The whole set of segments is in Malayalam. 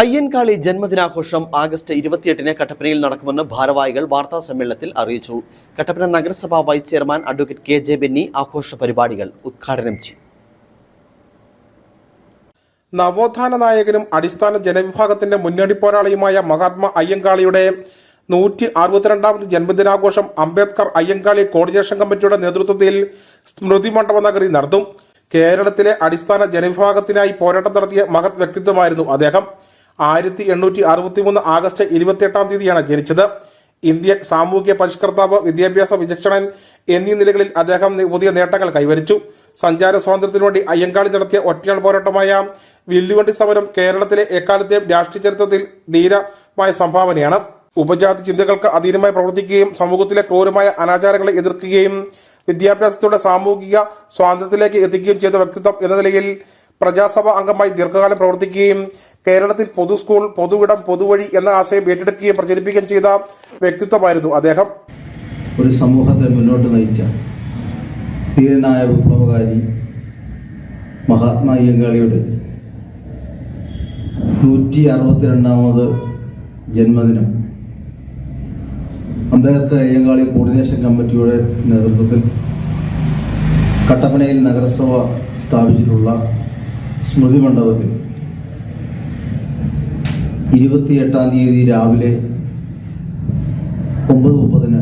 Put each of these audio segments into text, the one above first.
അയ്യൻകാളി ജന്മദിനാഘോഷം ആഗസ്റ്റ് ഇരുപത്തിയെട്ടിന് കട്ടപ്പനയിൽ നടക്കുമെന്ന് ഭാരവാഹികൾ വാർത്താ സമ്മേളനത്തിൽ അറിയിച്ചു. കട്ടപ്പന നഗരസഭാ vice chairman advocate K J Benny ആഘോഷ പരിപാടികൾ ഉദ്ഘാടനം ചെയ്തു. നവോത്ഥാന നായകനും അടിസ്ഥാന ജനവിഭാഗത്തിന്റെ മുന്നണി പോരാളിയുമായ മഹാത്മാ അയ്യങ്കാളിയുടെ നൂറ്റി അറുപത്തിരണ്ടാമത് ജന്മദിനാഘോഷം അംബേദ്കർ അയ്യങ്കാളി കോർഡിനേഷൻ കമ്മിറ്റിയുടെ നേതൃത്വത്തിൽ സ്മൃതി മണ്ഡപ നഗരി നടത്തും കേരളത്തിലെ അടിസ്ഥാന ജനവിഭാഗത്തിനായി പോരാട്ടം നടത്തിയ മഹത് വ്യക്തിത്വമായിരുന്നു അദ്ദേഹം. ആയിരത്തി എണ്ണൂറ്റി അറുപത്തി മൂന്ന് ആഗസ്റ്റ് ഇരുപത്തിയെട്ടാം തീയതിയാണ് ജനിച്ചത്. ഇന്ത്യൻ സാമൂഹ്യ പരിഷ്കർത്താവ് വിദ്യാഭ്യാസ വിചക്ഷണൻ എന്നീ നിലകളിൽ അദ്ദേഹം പുതിയ നേട്ടങ്ങൾ കൈവരിച്ചു. സഞ്ചാര സ്വാതന്ത്ര്യത്തിനു വേണ്ടി അയ്യങ്കാളി നടത്തിയ ഒറ്റയാൾ പോരാട്ടമായ വില്ലുവണ്ടി സമരം കേരളത്തിലെ എക്കാലത്തെയും രാഷ്ട്രീയ ചരിത്രത്തിൽ ധീരമായ സംഭാവനയാണ്. ഉപജാതി ചിന്തകൾക്ക് അധീനമായി പ്രവർത്തിക്കുകയും സമൂഹത്തിലെ ക്രൂരമായ അനാചാരങ്ങളെ എതിർക്കുകയും വിദ്യാഭ്യാസത്തോടെ സാമൂഹിക സ്വാതന്ത്ര്യത്തിലേക്ക് എത്തിക്കുകയും ചെയ്ത വ്യക്തിത്വം എന്ന നിലയിൽ പ്രജാസഭ അംഗമായി ദീർഘകാലം പ്രവർത്തിക്കുകയും കേരളത്തിൽ പൊതു സ്കൂൾ പൊതുവിടം പൊതുവഴി എന്ന ആശയം ഏറ്റെടുക്കുകയും പ്രചരിപ്പിക്കുകയും ചെയ്ത വ്യക്തിത്വമായിരുന്നു അദ്ദേഹം. ഒരു സമൂഹത്തെ മുന്നോട്ട് നയിച്ച ധീരനായ വിപ്ലവകാരി മഹാത്മാ അയ്യങ്കാളിയുടെ നൂറ്റി അറുപത്തിരണ്ടാമത് ജന്മദിനം. അംബേദ്കർ അയ്യങ്കാളി കോർഡിനേഷൻ കമ്മിറ്റിയുടെ നേതൃത്വത്തിൽ കട്ടപ്പനയിൽ നഗരസഭ സ്ഥാപിച്ചിട്ടുള്ള സ്മൃതി മണ്ഡപത്തിൽ. ഇരുപത്തിയെട്ടാം തീയതി രാവിലെ ഒമ്പത് മുപ്പതിന്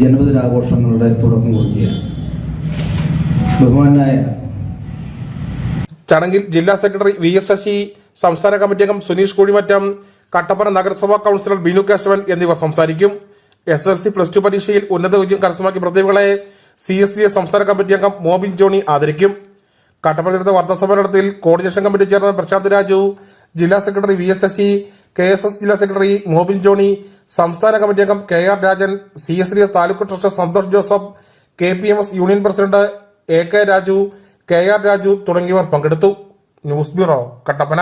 ജന്മദിനാഘോഷങ്ങളുടെ തുടക്കം കുറിക്കുക ബഹുമാനായ ചടങ്ങിൽ ജില്ലാ സെക്രട്ടറി വി എസ് ശശി സംസ്ഥാന കമ്മിറ്റി അംഗം സുനീഷ് കുഴിമറ്റം കട്ടപ്പന നഗരസഭാ കൌൺസിലർ ബിനു കേശവൻ എന്നിവർ സംസാരിക്കും. S L C plus two പരീക്ഷയിൽ ഉന്നത വിജയം കരസ്ഥമാക്കിയ പ്രതിഭകളെ സി എസ് സി സംസ്ഥാന കമ്മിറ്റി അംഗം മോബിൻ ജോണി ആദരിക്കും. കട്ടപ്പന വാർത്താസമ്മേളനത്തിൽ വാർത്താ സമ്മേളനത്തിൽ coordination committee chairman Prashanth Raju ജില്ലാ secretary V S Sasi K S S ജില്ലാ സെക്രട്ടറി മോബിൻ ജോണി സംസ്ഥാന കമ്മിറ്റി അംഗം K R Rajan C S D taluk treasurer Santhosh Joseph K P M S union president A K Raju K R Raju തുടങ്ങിയവർ പങ്കെടുത്തു. News bureau Kattappana.